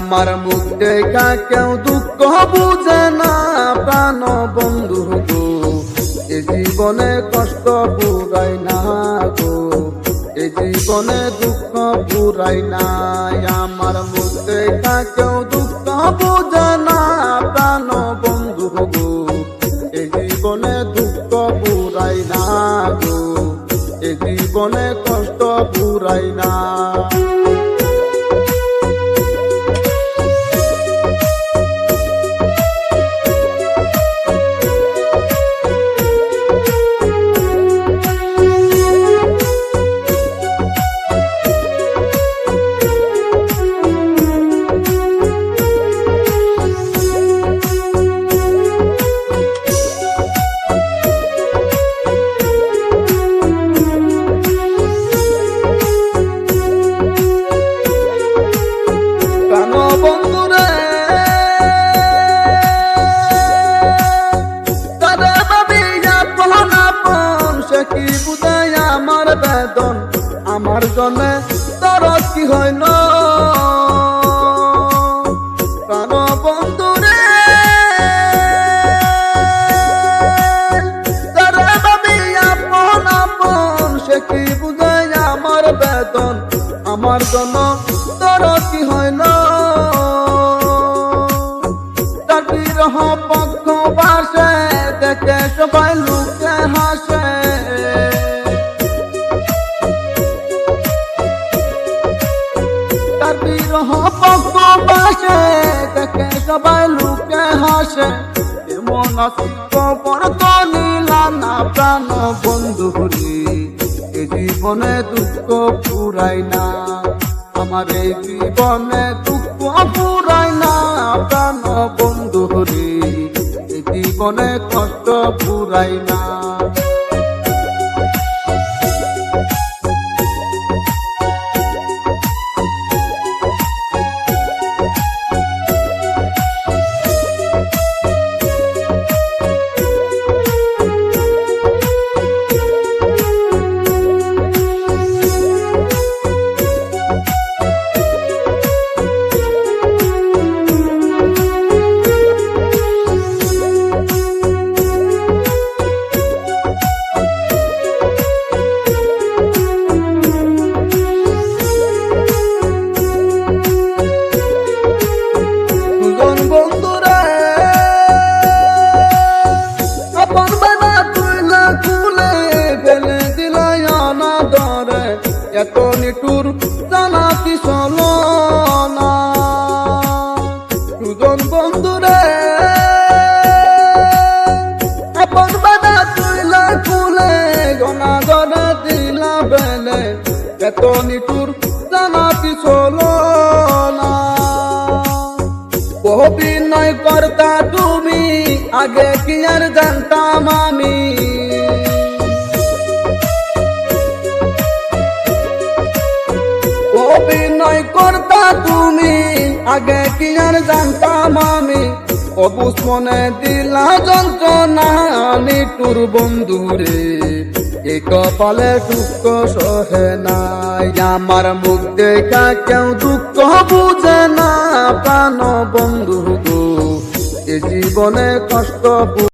আমার মুখ দেখা কেউ দুঃখ বুঝে না, প্রাণ বন্ধু গো। এ জীবনে কষ্ট পুরাই না গো। এ জীবনে দুঃখ পুরাই না আমার মুখ দেখা কেউ দুঃখ বুঝে না, প্রাণ বন্ধু গো। এ জীবনে সে কি আমার বেদন, আমার জন্যে তোর কি হইল বুঝায় আমার জন্য তোর কি হইল তার বিরহ পক্ষ বাসে দেখে সবাই লুকে পক্ষ বাসে দেখে সবাই লুকে হাসে। এমন খবর তো নিলাম না প্রাণ বন্ধু এ জীবনে দুঃখ পুরাই না, আমার এই জীবনে দুঃখ পুরাই না, প্রাণ বন্ধু এ জীবনে কষ্ট পুরাই না। এত নিটুর জানা কি চলো না দুজন বন্ধুরে আপন বানা তুই না খুলে অনাদরে দিলা বেলে। এত নিটুর জানা কি চলো না অভিনয় কর্তা তুমি, আগে কি আর জানতাম আমি? কর্তা তুমি? আগে কি জানতাম আমি। অবুস মনে দিলা যন্ত্রণা নিটুর বন্ধুরে এ কপালে দুঃখ সহে নাই। আমার মুখ দেখা কেউ দুঃখ বুঝে না, প্রাণ বন্ধু এ জীবনে কষ্ট